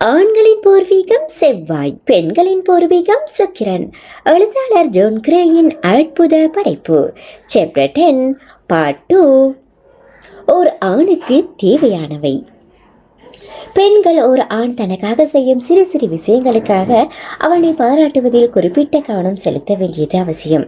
ஆண்களின் பூர்வீகம் செவ்வாய் பெண்களின் பூர்வீகம் சுக்கிரன். எழுத்தாளர் ஜோன் கிரேயின் அற்புத படைப்பு. சாப்டர் டென் பார்ட் டூ ஓர் ஆணுக்கு தேவையானவை. பெண்கள் ஒரு ஆண் தனக்காக செய்யும் சிறு சிறு விஷயங்களுக்காக அவனை பாராட்டுவதில் குறிப்பிட்ட கவனம் செலுத்த வேண்டியது அவசியம்.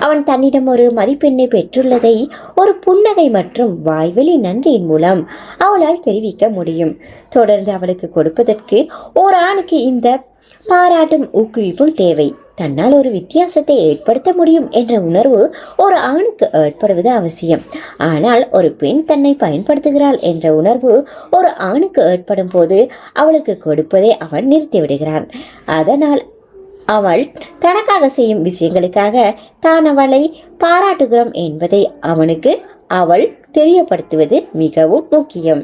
அவன் தன்னிடம் ஒரு மதிப்பெண்ணை பெற்றுள்ளதை ஒரு புன்னகை மற்றும் வாய்வெளி நன்றியின் மூலம் அவளால் தெரிவிக்க முடியும். தொடர்ந்து அவளுக்கு கொடுப்பதற்கு ஓர் ஆணுக்கு இந்த பாராட்டும் ஊக்குவிப்பும் தேவை. தன்னால் ஒரு வித்தியாசத்தை ஏற்படுத்த முடியும் என்ற உணர்வு ஒரு ஆணுக்கு ஏற்படுவது அவசியம். ஆனால் ஒரு பெண் தன்னை பயன்படுத்துகிறாள் என்ற உணர்வு ஒரு ஆணுக்கு ஏற்படும் போது அவளுக்கு கொடுப்பதை அவன் நிறுத்திவிடுகிறான். அதனால் அவள் தனக்காக செய்யும் விஷயங்களுக்காக தான் அவளை பாராட்டுகிறோம் என்பதை அவனுக்கு அவள் தெரியப்படுத்துவது மிகவும் முக்கியம்.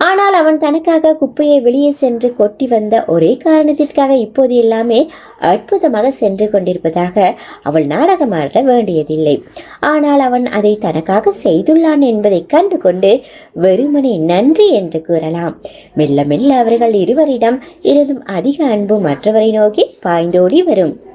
ஆனால் அவன் தனக்காக குப்பையை வெளியே சென்று கொட்டி வந்த ஒரே காரணத்திற்காக இப்போது எல்லாமே அற்புதமாக சென்று கொண்டிருப்பதாக அவள் நாடகமாட வேண்டியதில்லை. ஆனால் அவன் அதை தனக்காக செய்துள்ளான் என்பதை கண்டு கொண்டு வெறுமனே நன்றி என்று கூறலாம். மெல்ல மெல்ல அவர்கள் இருவரிடம் இருந்தும் அதிக அன்பு மற்றவரை நோக்கி பாய்ந்தோடி வரும்.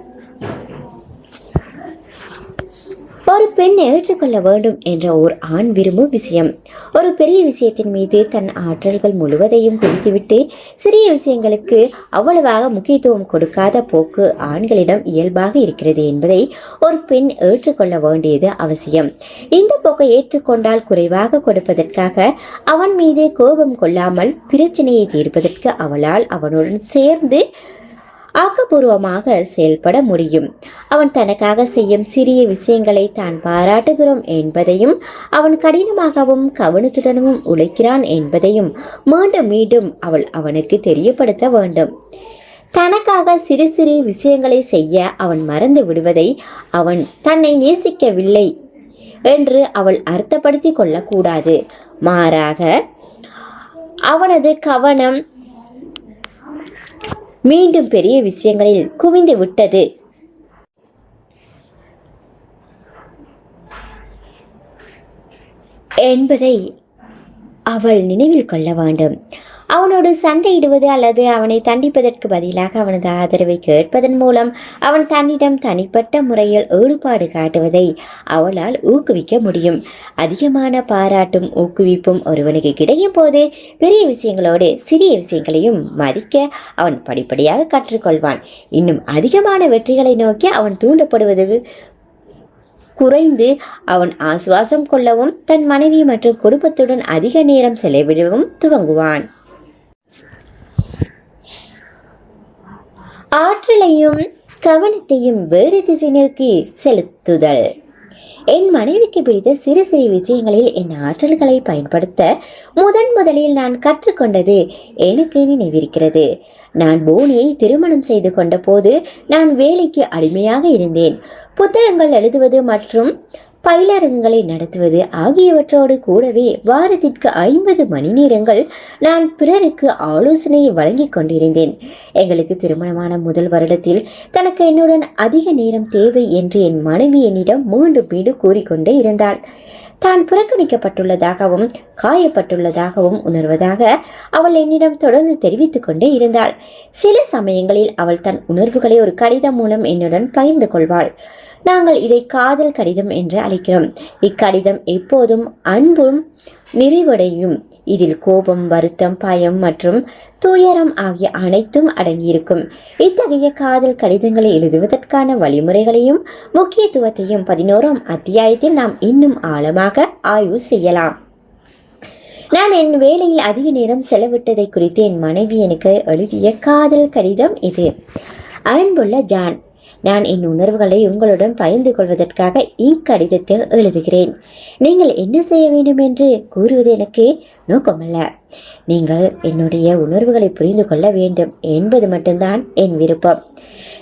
ஒரு பெண் ஏற்றுக்கொள்ள வேண்டும் என்ற ஓர் ஆண் விரும்பும் விஷயம். ஒரு பெரிய விஷயத்தின் மீது தன் ஆற்றல்கள் முழுவதையும் குவித்துவிட்டு சிறிய விஷயங்களுக்கு அவ்வளவாக முக்கியத்துவம் கொடுக்காத போக்கு ஆண்களிடம் இயல்பாக இருக்கிறது என்பதை ஒரு பெண் ஏற்றுக்கொள்ள வேண்டியது அவசியம். இந்த போக்கை ஏற்றுக்கொண்டால் குறைவாக கொடுப்பதற்காக அவன் மீது கோபம் கொள்ளாமல் பிரச்சனையை தீர்ப்பதற்கு அவளால் அவனுடன் சேர்ந்து ஆக்கப்பூர்வமாக செயல்பட முடியும். அவன் தனக்காக செய்யும் சிறிய விஷயங்களை தான் பாராட்டுகிறோம் என்பதையும் அவன் கடினமாகவும் கவனத்துடனும் உழைக்கிறான் என்பதையும் மீண்டும் மீண்டும் அவள் அவனுக்கு தெரியப்படுத்த வேண்டும். தனக்காக சிறு சிறு விஷயங்களை செய்ய அவன் மறந்து விடுவதை அவன் தன்னை நேசிக்கவில்லை என்று அவள் அர்த்தப்படுத்தி கொள்ளக்கூடாது. மாறாக அவனது கவனம் மீண்டும் பெரிய விஷயங்களில் குவிந்து விட்டது. என்பதை அவள் நினைவில் கொள்ள வேண்டும். அவனோடு சண்டையிடுவது அல்லது அவனை தண்டிப்பதற்கு பதிலாக அவனது ஆதரவை கேட்பதன் மூலம் அவன் தன்னிடம் தனிப்பட்ட முறையில் ஈடுபாடு காட்டுவதை அவளால் ஊக்குவிக்க முடியும். அதிகமான பாராட்டும் ஊக்குவிப்பும் ஒருவனுக்கு கிடைக்கும் போது பெரிய விஷயங்களோடு சிறிய விஷயங்களையும் மதிக்க அவன் படிப்படியாக கற்றுக்கொள்வான். இன்னும் அதிகமான வெற்றிகளை நோக்கி அவன் தூண்டப்படுவது குறைந்து அவன் ஆசுவாசம் கொள்ளவும் தன் மனைவி மற்றும் குடும்பத்துடன் அதிக நேரம் செலவிடவும் துவங்குவான். ஆற்றலையும் கவனத்தையும் வேறு திசை நோக்கி செலுத்துதல். என் மனைவிக்கு பிடித்த சிறு சிறு விஷயங்களில் என் ஆற்றல்களை பயன்படுத்த முதன் முதலில் நான் கற்றுக்கொண்டது எனக்கு நினைவிருக்கிறது. நான் போனியை திருமணம் செய்து கொண்ட போது நான் வேலைக்கு அடிமையாக இருந்தேன். புத்தகங்கள் எழுதுவது மற்றும் பயிலரங்குகளை நடத்துவது ஆகியவற்றோடு கூடவே வாரத்திற்கு ஐம்பது மணி நேரங்கள் நான் பிறருக்கு ஆலோசனையை வழங்கிக் கொண்டிருந்தேன். எங்களுக்கு திருமணமான முதல் வருடத்தில் தனக்கு என்னுடன் அதிக நேரம் தேவை என்று என் மனைவி என்னிடம் மீண்டும் மீண்டும் கூறிக்கொண்டே இருந்தாள். தான் புறக்கணிக்கப்பட்டுள்ளதாகவும் காயப்பட்டுள்ளதாகவும் உணர்வதாக அவள் என்னிடம் தொடர்ந்து தெரிவித்துக் கொண்டே இருந்தாள். சில சமயங்களில் அவள் தன் உணர்வுகளை ஒரு கடிதம் மூலம் என்னுடன் பகிர்ந்து கொள்வாள். நாங்கள் இதை காதல் கடிதம் என்று அழைக்கிறோம். இக்கடிதம் எப்போதும் அன்பும் நிறைவடையும். இதில் கோபம் வருத்தம் பயம் மற்றும் துயரம் ஆகிய அனைத்தும் அடங்கியிருக்கும். இத்தகைய காதல் கடிதங்களை எழுதுவதற்கான வழிமுறைகளையும் முக்கியத்துவத்தையும் பதினோராம் அத்தியாயத்தில் நாம் இன்னும் ஆழமாக ஆய்வு செய்யலாம். நான் என் வேலையில் அதிக நேரம் செலவிட்டதை குறித்து என் மனைவி எனக்கு எழுதிய காதல் கடிதம் இது. அன்புள்ள ஜான் நான் என் உணர்வுகளை உங்களுடன் பகிர்ந்து கொள்வதற்காக இக்கடிதத்தை எழுதுகிறேன். நீங்கள் என்ன செய்ய வேண்டும் என்று கூறுவது எனக்கு நோக்கமல்ல. நீங்கள் என்னுடைய உணர்வுகளை புரிந்து கொள்ள வேண்டும் என்பது மட்டும்தான் என் விருப்பம்.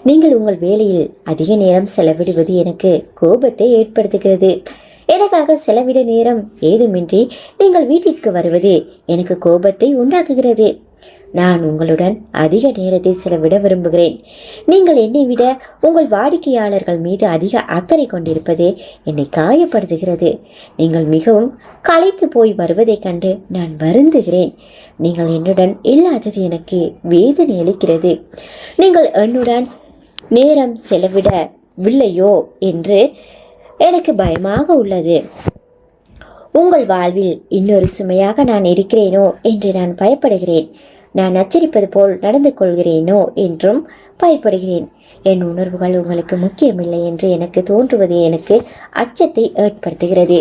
நீங்கள் உங்கள் வேலையில் அதிக நேரம் செலவிடுவது எனக்கு கோபத்தை ஏற்படுத்துகிறது. எனக்காக செலவிட நேரம் ஏதுமின்றி நீங்கள் வீட்டிற்கு வருவது எனக்கு கோபத்தை உண்டாக்குகிறது. நான் உங்களுடன் அதிக நேரத்தை செலவிட விரும்புகிறேன். நீங்கள் என்னை விட உங்கள் வாடிக்கையாளர்கள் மீது அதிக அக்கறை கொண்டிருப்பது என்னை காயப்படுத்துகிறது. நீங்கள் மிகவும் களைத்து போய் வருவதைக் கண்டு நான் வருந்துகிறேன். நீங்கள் என்னுடன் இல்லாதது எனக்கு வேதனை அளிக்கிறது. நீங்கள் என்னுடன் நேரம் செலவிடவில்லையோ என்று எனக்கு பயமாக உள்ளது. உங்கள் வாழ்வில் இன்னொரு சுமையாக நான் இருக்கிறேனோ என்று நான் பயப்படுகிறேன். நான் அச்சரிப்பது போல் நடந்து கொள்கிறேனோ என்றும் பயப்படுகிறேன். என் உணர்வுகள் உங்களுக்கு முக்கியமில்லை என்று எனக்கு தோன்றுவது எனக்கு அச்சத்தை ஏற்படுத்துகிறது.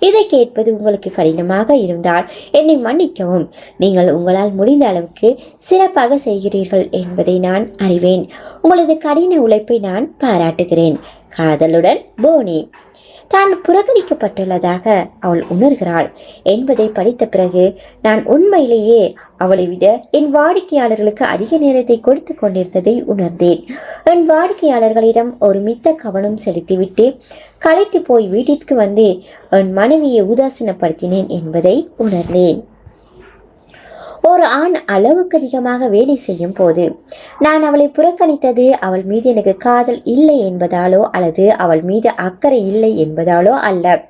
இதை கேட்பது உங்களுக்கு கடினமாக இருந்தால் என்னை மன்னிக்கவும். நீங்கள் உங்களால் முடிந்த அளவுக்கு சிறப்பாக செய்கிறீர்கள் என்பதை நான் அறிவேன். உங்களது கடின உழைப்பை நான் பாராட்டுகிறேன். காதலுடன் போனி. தான் புறக்கணிக்கப்பட்டுள்ளதாக அவள் உணர்கிறாள். என்பதை படித்த பிறகு நான் உண்மையிலேயே அவளை விட என் வாடிக்கையாளர்களுக்கு அதிக நேரத்தை கொடுத்து கொண்டிருந்ததை உணர்ந்தேன். என் வாடிக்கையாளர்களிடம் ஒரு மித்த கவனம் செலுத்திவிட்டு களைத்து போய் வீட்டிற்கு வந்து என் மனைவியை உதாசீனப்படுத்தினேன் என்பதை உணர்ந்தேன். ஒரு ஆண் அளவுக்கு அதிகமாக வேலை செய்யும் போது நான் அவளை புறக்கணித்தது அவள் மீது எனக்கு காதல் இல்லை என்பதாலோ அல்லது அவள் மீது அக்கறை இல்லை என்பதாலோ அல்ல.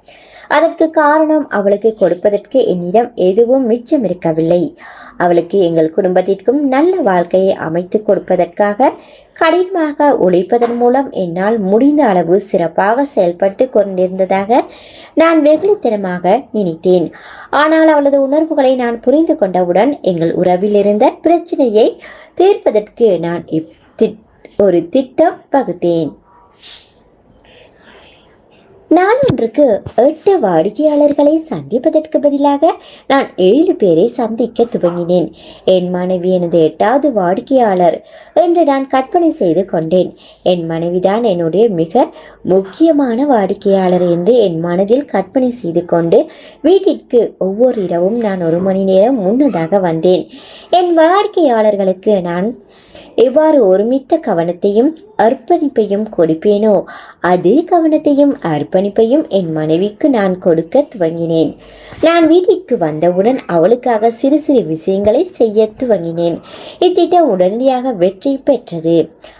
அதற்கு காரணம் அவளுக்கு கொடுப்பதற்கு என்னிடம் எதுவும் மிச்சம் இருக்கவில்லை. அவளுக்கு எங்கள் குடும்பத்திற்கும் நல்ல வாழ்க்கையை அமைத்து கொடுப்பதற்காக கடினமாக உழைப்பதன் மூலம் என்னால் முடிந்த அளவு சிறப்பாக செயல்பட்டு கொண்டிருந்ததாக நான் வெகுளித்தனமாக நினைத்தேன். ஆனால் அவளது உணர்வுகளை நான் புரிந்து கொண்டவுடன் எங்கள் உறவில் இருந்த பிரச்சனையை தீர்ப்பதற்கு நான் திட்- ஒரு திட்டம் வகுத்தேன். நான் ஒன்றுக்கு எட்டு வாடிக்கையாளர்களை சந்திப்பதற்கு பதிலாக நான் ஏழு பேரை சந்திக்க துவங்கினேன். என் மனைவி எனது எட்டாவது வாடிக்கையாளர் என்று நான் கற்பனை செய்து கொண்டேன். என் மனைவிதான் என்னுடைய மிக முக்கியமான வாடிக்கையாளர் என்று என் மனதில் கற்பனை செய்து கொண்டு வீட்டிற்கு ஒவ்வொரு இரவும் நான் ஒரு மணி நேரம் முன்னதாக வந்தேன். என் வாடிக்கையாளர்களுக்கு நான் எவ்வாறு ஒருமித்த கவனத்தையும் அர்ப்பணிப்பையும் கொடுப்பேனோ அதே கவனத்தையும் அர்ப்பணிப்பையும் என் மனைவிக்கு நான் கொடுக்க துவங்கினேன். நான் வீட்டிற்கு வந்தவுடன் அவளுக்காக சிறு சிறு விஷயங்களை செய்ய துவங்கினேன். இத்திட்டம் உடனடியாக வெற்றி பெற்றது.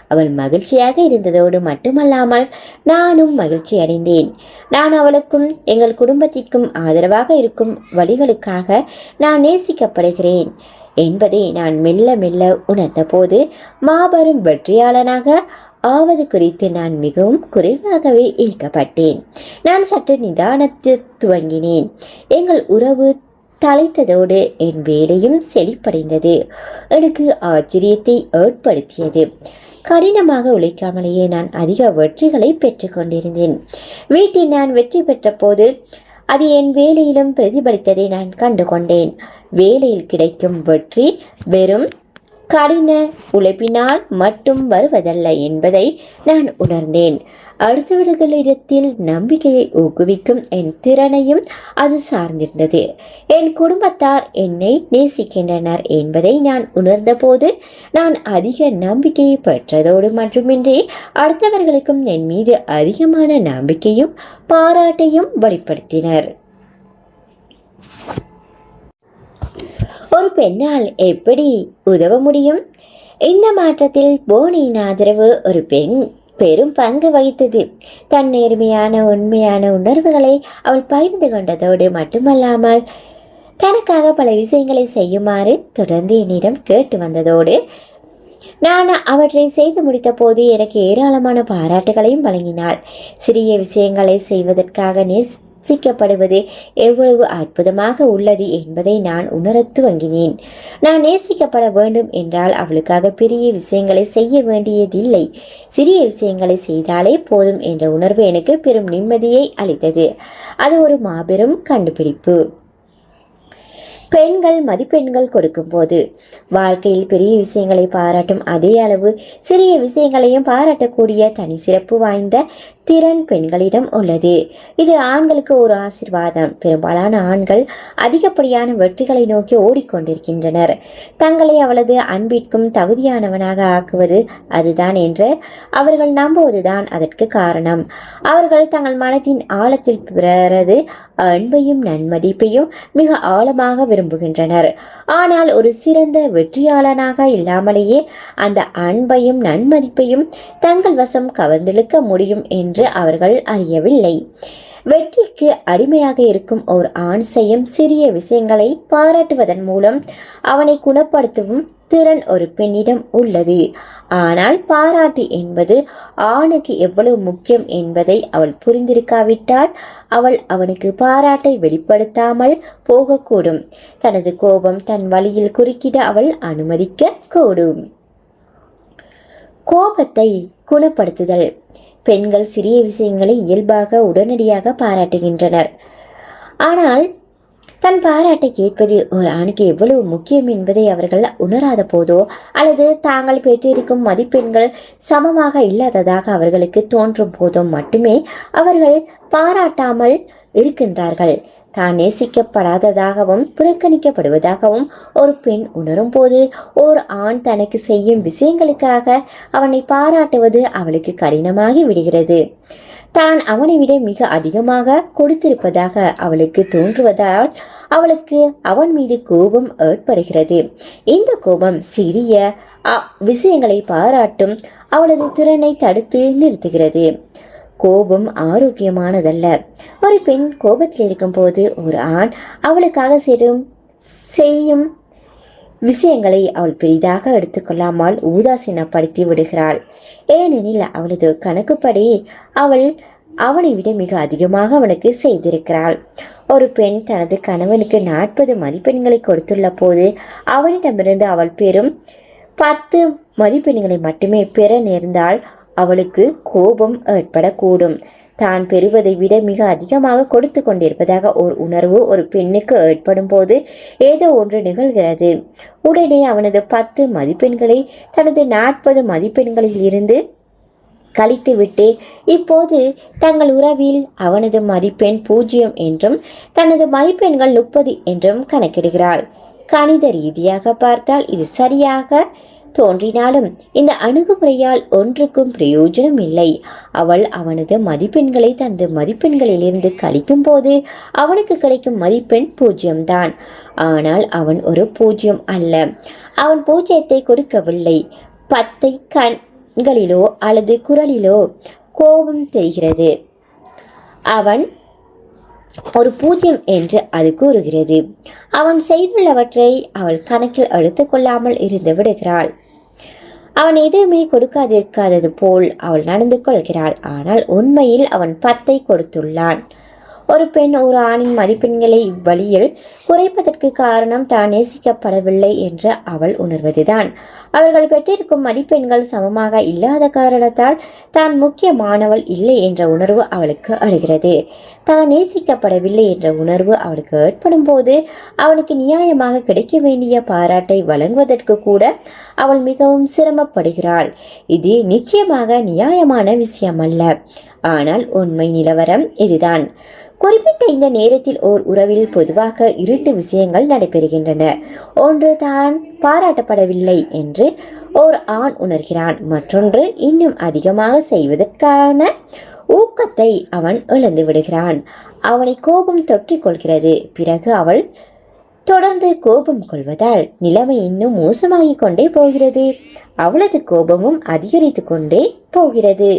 அவள் மகிழ்ச்சியாக இருந்ததோடு மட்டுமல்லாமல் நானும் மகிழ்ச்சி அடைந்தேன். நான் அவளுக்கும் எங்கள் குடும்பத்திற்கும் ஆதரவாக இருக்கும் வழிகளுக்காக நான் நேசிக்கப்படுகிறேன் என்பதை நான் மெல்ல மெல்ல உணர்ந்தபோது மாபெரும் வெற்றியாளனாக ஆவது குறித்து நான் மிகவும் குறைவாகவே ஈர்க்கப்பட்டேன் நான் சற்று நிதானத்து துவங்கினேன். எங்கள் உறவு தலைத்ததோடு என் வேலையும் செழிப்படைந்தது. எனக்கு ஆச்சரியத்தை ஏற்படுத்தியது. கடினமாக உழைக்காமலேயே நான் அதிக வெற்றிகளை பெற்றுக்கொண்டிருந்தேன் வீட்டில் நான் வெற்றி பெற்ற போது அது என் வேலையிலும் பிரதிபலித்ததை நான் கண்டு கொண்டேன் வேலையில் கிடைக்கும் வெற்றி வெறும் கடின உழைப்பினால் மட்டும் வருவதல்ல என்பதை நான் உணர்ந்தேன். அடுத்தவர்களிடத்தில் நம்பிக்கையை ஊக்குவிக்கும் என் திறனையும் அது சார்ந்திருந்தது. என் குடும்பத்தார் என்னை நேசிக்கின்றனர் என்பதை நான் உணர்ந்தபோது நான் அதிக நம்பிக்கையை பெற்றதோடு மட்டுமின்றி அடுத்தவர்களுக்கும் என் மீது அதிகமான நம்பிக்கையும் பாராட்டையும் வெளிப்படுத்தினர். ஒரு பெண்ணால் எப்படி உதவ முடியும்? இந்த மாற்றத்தில் போனியின் ஆதரவு ஒரு பெண் பெரும் பங்கு வகித்தது. தன் நேர்மையான உண்மையான உணர்வுகளை அவள் பகிர்ந்து கொண்டதோடு மட்டுமல்லாமல் தனக்காக பல விஷயங்களை செய்யுமாறு தொடர்ந்து என்னிடம் கேட்டு வந்ததோடு நான் அவற்றை செய்து முடித்த போது எனக்கு ஏராளமான பாராட்டுகளையும் வழங்கினாள். சிறிய விஷயங்களை செய்வதற்காக நேசிக்கப்படுவது எவ்வளவு அற்புதமாக உள்ளது என்பதை நான் உணரத் துவங்கினேன். நான் நேசிக்கப்பட வேண்டும் என்றால் அவளுக்காக பெரிய விஷயங்களை செய்ய வேண்டியதில்லை. சிறிய விஷயங்களை செய்தாலே போதும் என்ற உணர்வு எனக்கு பெரும் நிம்மதியை அளித்தது. அது ஒரு மாபெரும் கண்டுபிடிப்பு. பெண்கள் மதிப்பெண்கள் கொடுக்கும்போது வாழ்க்கையில் பெரிய விஷயங்களை பாராட்டும் அதே அளவு சிறிய விஷயங்களையும் பாராட்டக்கூடிய தனி சிறப்பு வாய்ந்த திறன் பெண்களிடம் உள்ளது. இது ஆண்களுக்கு ஒரு ஆசிர்வாதம். பெரும்பாலான ஆண்கள் அதிகப்படியான வெற்றிகளை நோக்கி ஓடிக்கொண்டிருக்கின்றனர். தங்களை அவளது அன்பிற்கும் தகுதியானவனாக ஆக்குவது அதுதான் என்று அவர்கள் நம்புவதுதான் அதற்கு காரணம். அவர்கள் தங்கள் மனத்தின் ஆழத்தில் பிறரது அன்பையும் நன்மதிப்பையும் மிக ஆழமாக விரும்ப விரும்புகின்றனர். ஆனால் ஒரு சிறந்த வெற்றியாளனாக இல்லாமலேயே அந்த அன்பையும் நன்மதிப்பையும் தங்கள் வசம் கவர்ந்தெழுக்க முடியும் என்று அவர்கள் அறியவில்லை. வெற்றிக்கு அடிமையாக இருக்கும் ஓர் ஆண் செய்யும் சிறிய விஷயங்களை பாராட்டுவதன் மூலம் அவனை குணப்படுத்தவும் திறன் ஒரு பெண்ணிடம் உள்ளது. ஆனால் பாராட்டு என்பது ஆணுக்கு எவ்வளவு முக்கியம் என்பதை அவள் புரிந்திருக்காவிட்டால் அவள் அவனுக்கு பாராட்டை வெளிப்படுத்தாமல் போகக்கூடும். தனது கோபம் தன் வழியில் குறுக்கிட அவள் அனுமதிக்க கூடும் கோபத்தை குணப்படுத்துதல். பெண்கள் சிறிய விஷயங்களை இயல்பாக உடனடியாக பாராட்டுகின்றனர். ஆனால் தன் பாராட்டை கேட்பது ஒரு ஆணுக்கு எவ்வளவு முக்கியம் என்பதை அவர்கள் உணராத போதோ அல்லது தாங்கள் பெற்றிருக்கும் மதிப்பெண்கள் சமமாக இல்லாததாக அவர்களுக்கு தோன்றும் போதோ மட்டுமே அவர்கள் பாராட்டாமல் இருக்கின்றார்கள். தான் நேசிக்கப்படாததாகவும் புறக்கணிக்கப்படுவதாகவும் ஒரு பெண் உணரும் போது ஓர் ஆண் தனக்கு செய்யும் விஷயங்களுக்காக அவனை பாராட்டுவது அவளுக்கு கடினமாகி விடுகிறது. தான் அவனை விட மிக அதிகமாக கொடுத்திருப்பதாக அவளுக்கு தோன்றுவதால் அவளுக்கு அவன் மீது கோபம் ஏற்படுகிறது. இந்த கோபம் சிறிய அ- விஷயங்களை பாராட்டும் அவளது திறனை தடுத்து நிறுத்துகிறது. கோபம் ஆரோக்கியமானதல்ல. ஒரு பெண் கோபத்தில் இருக்கும்போது ஒரு ஆண் அவளுக்காக செய்யும் செய்யும் விஷயங்களை அவள் பெரிதாக எடுத்துக்கொள்ளாமல் உதாசீனப்படுத்தி விடுகிறாள். ஏனெனில் அவளது கணக்குப்படி அவள் அவனை விட மிக அதிகமாக அவனுக்கு செய்திருக்கிறாள். ஒரு பெண் தனது கணவனுக்கு நாற்பது மதிப்பெண்களை கொடுத்துள்ள போது அவனிடமிருந்து அவள் பெறும் பத்து மதிப்பெண்களை மட்டுமே பெற நேர்ந்தால் அவளுக்கு கோபம் ஏற்படக்கூடும். தான் பெறுவதை விட மிக அதிகமாக கொடுத்து கொண்டிருப்பதாக ஒரு உணர்வு ஒரு பெண்ணுக்கு ஏற்படும் போது ஏதோ ஒன்று நிகழ்கிறது. உடனே அவனது பத்து மதிப்பெண்களை தனது நாற்பது மதிப்பெண்களில் இருந்து கழித்துவிட்டு இப்போது தங்கள் உறவில் அவனது மதிப்பெண் பூஜ்ஜியம் என்றும் தனது மதிப்பெண்கள் முப்பது என்றும் கணக்கிடுகிறாள். கணித ரீதியாக பார்த்தால் இது சரியாக தோன்றினாலும் இந்த அணுகுமுறையால் ஒன்றுக்கும் பிரயோஜனம் இல்லை அவள் அவனது மதிப்பெண்களை தனது மதிப்பெண்களிலிருந்து கழிக்கும் போது அவனுக்கு கிடைக்கும் மதிப்பெண் பூஜ்ஜியம்தான். ஆனால் அவன் ஒரு பூஜ்ஜியம் அல்ல. அவன் பூஜ்ஜியத்தை கொடுக்கவில்லை. பத்தை கண்களிலோ அல்லது குரலிலோ கோபம் தெரிகிறது. அவன் ஒரு பூஜ்யம் என்று அது கூறுகிறது. அவன் செய்துள்ளவற்றை அவள் கணக்கில் எடுத்துக்கொள்ளாமல் இருந்து விடுகிறாள். அவன் எதுவுமே கொடுக்காதிருக்காதது போல் அவள் நடந்து கொள்கிறாள். ஆனால் உண்மையில் அவன் பத்தை கொடுத்துள்ளான். ஒரு பெண் ஒரு ஆணின் மதிப்பெண்களை இவ்வழியில் குறைப்பதற்கு காரணம் தான் நேசிக்கப்படவில்லை என்று அவள் உணர்வதுதான். அவர்கள் பெற்றிருக்கும் மதிப்பெண்கள் சமமாக இல்லாத காரணத்தால் தான் முக்கியமானவள் இல்லை என்ற உணர்வு அவளுக்கு அழுகிறது. தான் நேசிக்கப்படவில்லை என்ற உணர்வு அவளுக்கு ஏற்படும் போது அவனுக்கு நியாயமாக கிடைக்க வேண்டிய பாராட்டை வழங்குவதற்கு கூட அவள் மிகவும் சிரமப்படுகிறாள். இது நிச்சயமாக நியாயமான விஷயமல்ல. ஆனால் உண்மை நிலவரம் இதுதான். குறிப்பிட்ட இந்த நேரத்தில் ஓர் உறவில் பொதுவாக இரண்டு விஷயங்கள் நடைபெறுகின்றன. ஒன்று தான் பாராட்டப்படவில்லை என்று ஓர் ஆண் உணர்கிறான். மற்றொன்று இன்னும் அதிகமாக செய்வதற்கான ஊக்கத்தை அவன் இழந்து விடுகிறான். அவனை கோபம் தொற்றிக் கொள்கிறது. பிறகு அவள் தொடர்ந்து கோபம் கொள்வதால் நிலைமை இன்னும் மோசமாகிக் கொண்டே போகிறது. அவளது கோபமும் அதிகரித்து கொண்டே போகிறது.